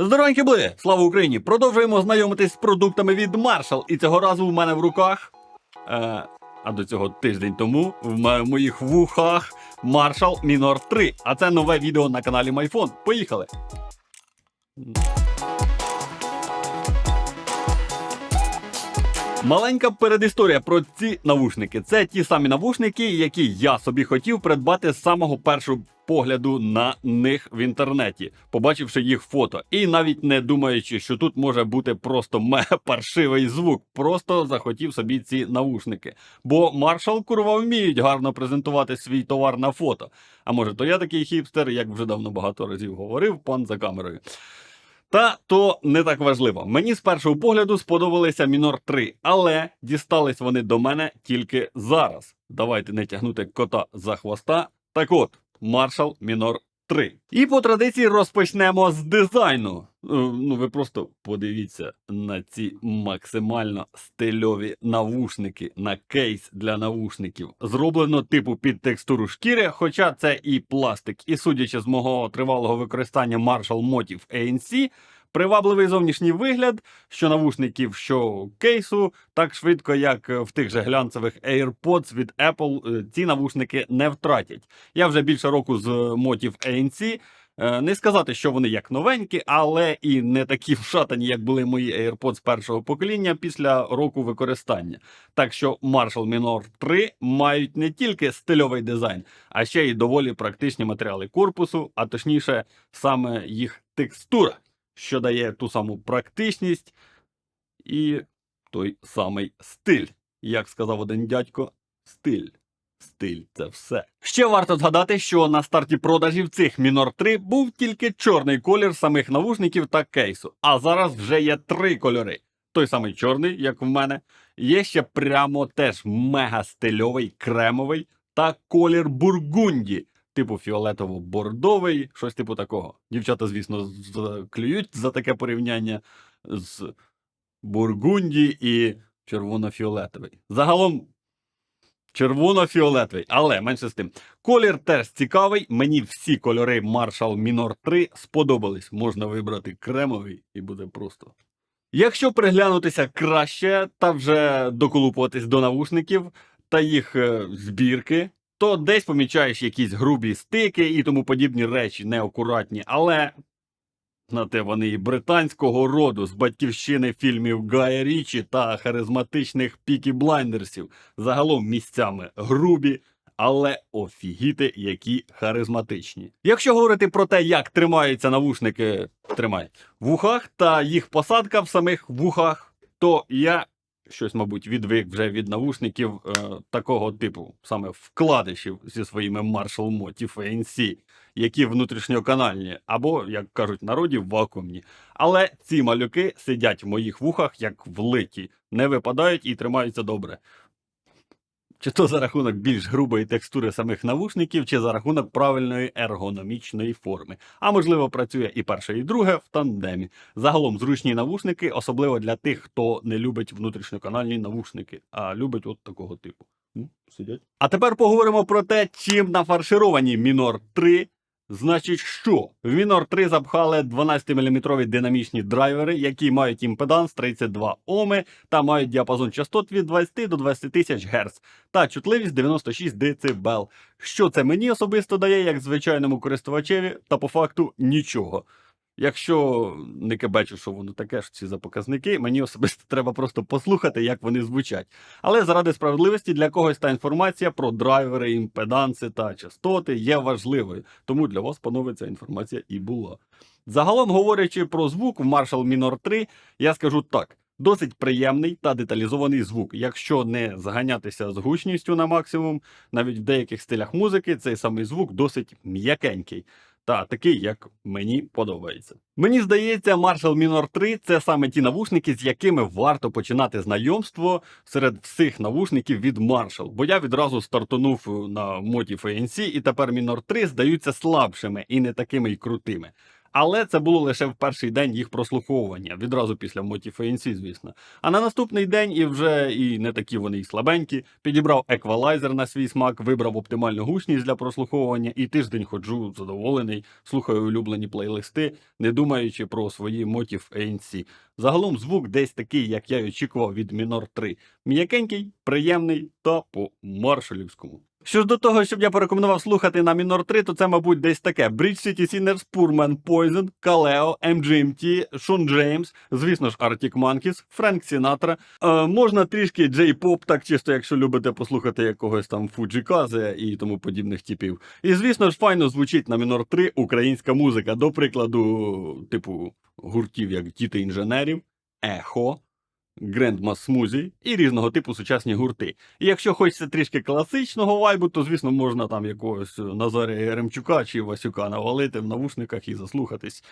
Здоровенькі були! Слава Україні! Продовжуємо знайомитись з продуктами від Marshall. І цього разу в мене в руках. Е, а до цього тиждень тому в моїх вухах Marshall Minor 3. А це нове відео на каналі MyPhone. Поїхали! Маленька передісторія про ці навушники. Це ті самі навушники, які я собі хотів придбати з самого першого погляду на них в інтернеті, побачивши їх фото, і навіть не думаючи, що тут може бути просто паршивий звук. Просто захотів собі ці навушники. Бо Marshall курва вміють гарно презентувати свій товар на фото. А може, то я такий хіпстер, як вже давно багато разів говорив, пан за камерою. Та то не так важливо. Мені з першого погляду сподобалися Мінор 3, але дістались вони до мене тільки зараз. Давайте не тягнути кота за хвоста. Так от, маршал Мінор 3. І по традиції розпочнемо з дизайну. Е, Ну, ви просто подивіться на ці максимально стильові навушники на кейс для навушників. Зроблено типу під текстуру шкіри, хоча це і пластик. І судячи з мого тривалого використання Marshall Motif ANC, привабливий зовнішній вигляд, що навушників, що кейсу, так швидко, як в тих же глянцевих AirPods від Apple, е, ці навушники не втратять. Я вже більше року з Motif ANC. Е, Не сказати, що вони як новенькі, але і не такі вшатані, як були мої AirPods першого покоління після року використання. Так що Marshall Minor 3 мають не тільки стильовий дизайн, а ще й доволі практичні матеріали корпусу, а точніше, саме їх текстура, що дає ту саму практичність і той самий стиль. Як сказав один дядько, стиль. Стиль це все. Ще варто згадати, що на старті продажів цих Мінор 3 був тільки чорний колір самих навушників та кейсу. А зараз вже є три кольори. Той самий чорний, як в мене, є ще прямо теж мега стильовий, кремовий та колір бургунді, типу фіолетово-бордовий, щось типу такого. Дівчата, звісно, клюють за таке порівняння з бургунді і червоно-фіолетовий. Загалом червоно-фіолетовий, але менше з тим. Колір теж цікавий. Мені всі кольори Marshall Minor 3 сподобались. Можна вибрати кремовий і буде просто. Якщо приглянутися краще та вже доколупуватись до навушників та їх е, збірки, то десь помічаєш якісь грубі стики і тому подібні речі неакуратні, але на те вони і британського роду з батьківщини фільмів Гая Річі та харизматичних Пікі Блайндерсів, загалом місцями грубі, але офігіти, які харизматичні. Якщо говорити про те, як тримаються навушники, тримай в ухах та їх посадка в самих вухах, то я щось, мабуть, відвик вже від навушників е, такого типу, саме вкладишів зі своїми Marshall Motif ANC, які внутрішньоканальні, або, як кажуть народі, вакуумні. Але ці малюки сидять в моїх вухах як влиті, не випадають і тримаються добре. Чи то за рахунок більш грубої текстури самих навушників, чи за рахунок правильної ергономічної форми. А можливо, працює і перше, і друге в тандемі. Загалом зручні навушники, особливо для тих, хто не любить внутрішньоканальні навушники, а любить от такого типу. Сидять. А тепер поговоримо про те, чим нафаршировані Мінор 3. Значить, що? В Мінор 3 запхали 12-мм динамічні драйвери, які мають імпеданс 32 Оми та мають діапазон частот від 20 до 20 тисяч Гц та чутливість 96 дБ. Що це мені особисто дає як звичайному користувачеві, та по факту нічого. Якщо не кебечу, що воно таке ж ці за показники, мені особисто треба просто послухати, як вони звучать. Але заради справедливості для когось та інформація про драйвери, імпеданси та частоти є важливою. Тому для вас, панове, ця інформація і була. Загалом, говорячи про звук в Marshall Minor 3, я скажу так. Досить приємний та деталізований звук. Якщо не заганятися з гучністю на максимум, навіть в деяких стилях музики цей самий звук досить м'якенький. Та такий, як мені подобається. Мені здається, Marshall Minor 3 це саме ті навушники, з якими варто починати знайомство серед всіх навушників від Marshall. Бо я відразу стартунув на моді FNC, і тепер Minor 3 здаються слабшими і не такими й крутими. Але це було лише в перший день їх прослуховування, відразу після ANC, звісно. А на наступний день і вже і не такі вони й слабенькі. Підібрав еквалайзер на свій смак, вибрав оптимальну гучність для прослуховування і тиждень ходжу задоволений, слухаю улюблені плейлисти, не думаючи про свої Motif ANC. Загалом звук десь такий, як я й очікував від Minor 3. М'якенький, приємний та по маршалівському. Що ж до того, щоб я порекомендував слухати на Мінор 3, то це, мабуть, десь таке: Bridge City Sinners, Poorman, Poison, Kaleo, MGMT, Шон Джеймс, звісно ж, Arctic Monkeys, Френк Сінатра. Е, можна трішки Джей-поп, так чисто, якщо любите послухати якогось там Фуджіказе і тому подібних типів. І звісно ж, файно звучить на Мінор 3 українська музика, до прикладу, типу гуртів, як Діти інженерів, Ехо. Grandma Смузі і різного типу сучасні гурти. І якщо хочеться трішки класичного вайбу, то звісно можна там якогось Назарія Яремчука чи Васюка навалити в навушниках і заслухатись.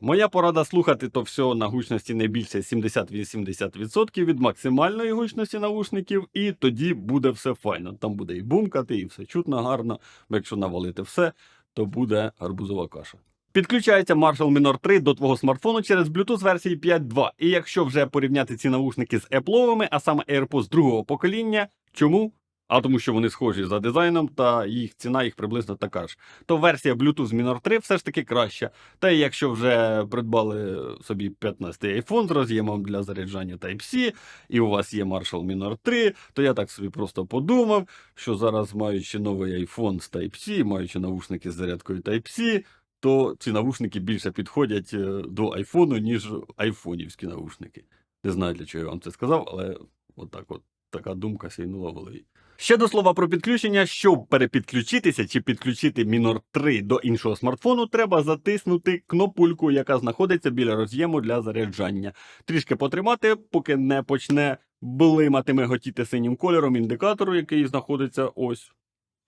Моя порада слухати то все на гучності не більше 70-80% від максимальної гучності навушників, і тоді буде все файно. Там буде і бумкати, і все чутно гарно. Бо якщо навалити все, то буде гарбузова каша. Підключається Marshall Minor 3 до твого смартфону через Bluetooth версії 5.2. І якщо вже порівняти ці навушники з Apple, а саме AirPods другого покоління, чому? А тому, що вони схожі за дизайном, та їх ціна їх приблизно така ж. То версія Bluetooth Minor 3 все ж таки краща. Та й якщо вже придбали собі 15 iPhone з роз'ємом для заряджання Type-C, і у вас є Marshall Minor 3, то я так собі просто подумав, що зараз, маючи новий iPhone з Type-C, маючи навушники з зарядкою Type-C, то ці навушники більше підходять е, до айфону, ніж айфонівські навушники. Не знаю, для чого я вам це сказав, але отак от така думка сійнула в голові. Ще до слова про підключення, щоб перепідключитися чи підключити Minor 3 до іншого смартфону, треба затиснути кнопульку, яка знаходиться біля роз'єму для заряджання. Трішки потримати, поки не почне блимати миготіти синім кольором індикатору, який знаходиться ось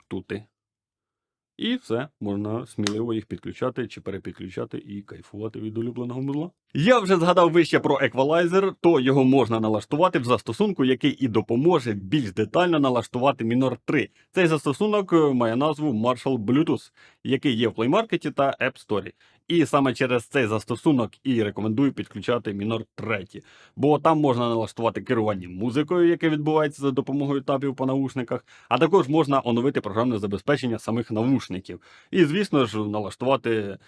тут. І все, можна сміливо їх підключати чи перепідключати і кайфувати від улюбленого музла. Я вже згадав вище про еквалайзер, то його можна налаштувати в застосунку, який і допоможе більш детально налаштувати Minor 3. Цей застосунок е, має назву Marshall Bluetooth, який є в Play Market та App Store. І саме через цей застосунок і рекомендую підключати Minor 3. Бо там можна налаштувати керування музикою, яке відбувається за допомогою табів по наушниках, а також можна оновити програмне забезпечення самих навушників. І, звісно ж, налаштувати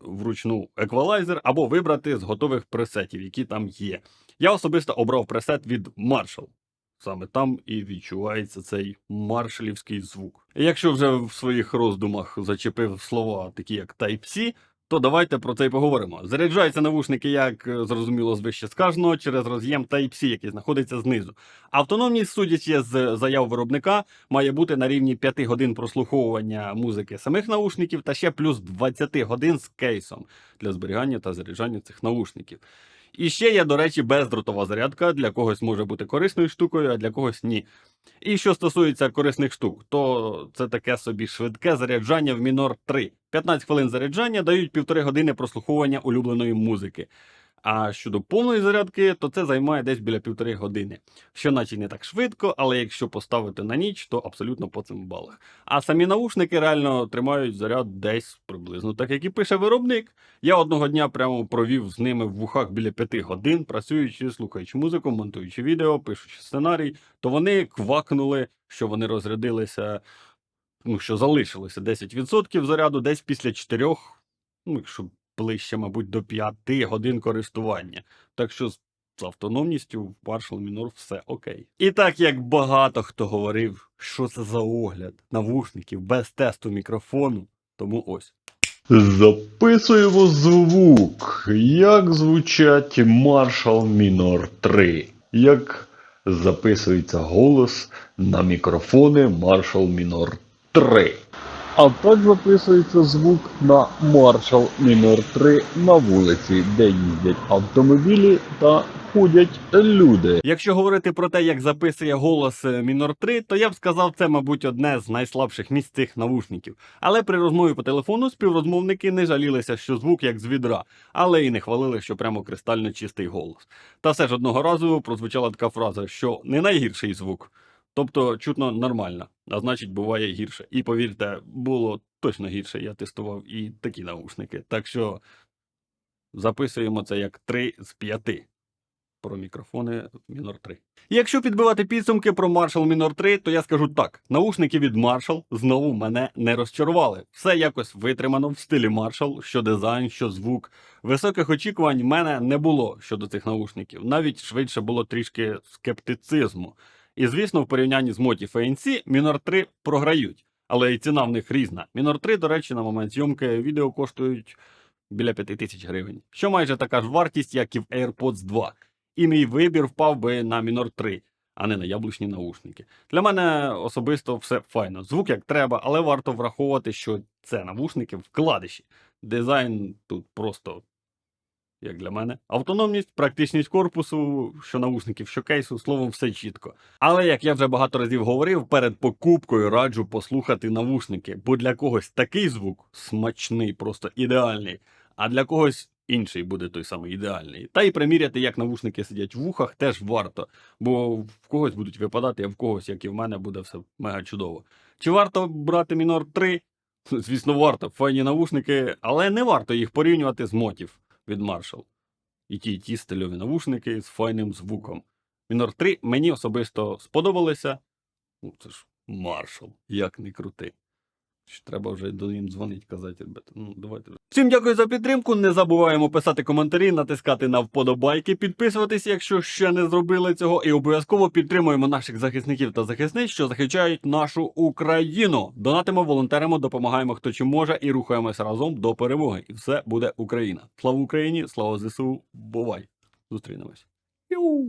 вручну еквалайзер або вибрати з готових пресетів, які там є. Я особисто обрав пресет від Marshall. Саме там і відчувається цей маршалівський звук. Якщо вже в своїх роздумах зачепив слова, такі як Type-C, то давайте про це й поговоримо. Заряджаються навушники, як е, зрозуміло з вище сказаного, через роз'єм Type-C, який знаходиться знизу. Автономність, судячи з заяв виробника, має бути на рівні 5 годин прослуховування музики самих наушників та ще плюс 20 годин з кейсом для зберігання та заряджання цих наушників. І ще є, до речі, бездротова зарядка. Для когось може бути корисною штукою, а для когось ні. І що стосується корисних штук, то це таке собі швидке заряджання в Мінор 3. 15 хвилин заряджання дають півтори години прослуховування улюбленої музики. А щодо повної зарядки, то це займає десь біля півтори години. Що наче не так швидко, але якщо поставити на ніч, то абсолютно по цим балах. А самі наушники реально тримають заряд десь приблизно так, як і пише виробник. Я одного дня прямо провів з ними в вухах біля п'яти годин, працюючи, слухаючи музику, монтуючи відео, пишучи сценарій, то вони квакнули, що вони розрядилися, ну що залишилося 10% заряду десь після 4, ну якщо ближче, мабуть, до 5 годин користування. Так що з автономністю в Marshall Minor все окей. І так як багато хто говорив, що це за огляд навушників без тесту мікрофону, тому ось. Записуємо звук. Як звучать Marshall Minor 3? Як записується голос на мікрофони Marshall Minor 3? А так записується звук на Marshall Minor 3 на вулиці, де їздять автомобілі та ходять люди. Якщо говорити про те, як записує голос е, Мінор 3, то я б сказав, це, мабуть, одне з найслабших місць цих навушників. Але при розмові по телефону співрозмовники не жалілися, що звук як з відра, але і не хвалили, що прямо кристально чистий голос. Та все ж одного разу прозвучала така фраза, що не найгірший звук. Тобто чутно нормально, а значить буває гірше. І повірте, було точно гірше. Я тестував і такі наушники. Так що записуємо це як 3 з 5 про мікрофони Minor 3. Якщо підбивати підсумки про Marshall Minor 3, то я скажу так: наушники від Marshall знову мене не розчарували. Все якось витримано в стилі Marshall, що дизайн, що звук. Високих очікувань в мене не було щодо цих наушників. Навіть швидше було трішки скептицизму. І звісно, в порівнянні з Motif ANC Minor 3 програють, але і ціна в них різна. Minor 3, до речі, на момент зйомки відео коштують біля 5 тисяч гривень, що майже така ж вартість, як і в AirPods 2 і мій вибір впав би на мінор 3, а не на яблучні наушники. Для мене особисто все файно. Звук як треба, але варто враховувати, що це навушники вкладиші. Дизайн тут просто. Як для мене, автономність, практичність корпусу, що навушників, що кейсу, словом, все чітко. Але як я вже багато разів говорив, перед покупкою раджу послухати навушники, бо для когось такий звук смачний, просто ідеальний, а для когось інший буде той самий ідеальний. Та й приміряти, як навушники сидять в вухах, теж варто, бо в когось будуть випадати, а в когось, як і в мене, буде все мега чудово. Чи варто брати Мінор 3? Звісно, варто. Файні навушники, але не варто їх порівнювати з мотів від Marshall. І ті, і ті стильові навушники з файним звуком. Мінор 3 мені особисто сподобалися. Ну, це ж Marshall, як не крути. Чи Треба вже до ним дзвонить, казати, ребята. Ну, давайте. Всім дякую за підтримку. Не забуваємо писати коментарі, натискати на вподобайки, підписуватись, якщо ще не зробили цього, і обов'язково підтримуємо наших захисників та захисниць, що захищають нашу Україну. Донатимо, волонтеримо, допомагаємо хто чим може і рухаємося разом до перемоги. І все буде Україна. Слава Україні, слава ЗСУ, бувай! Зустрінемось. Ю!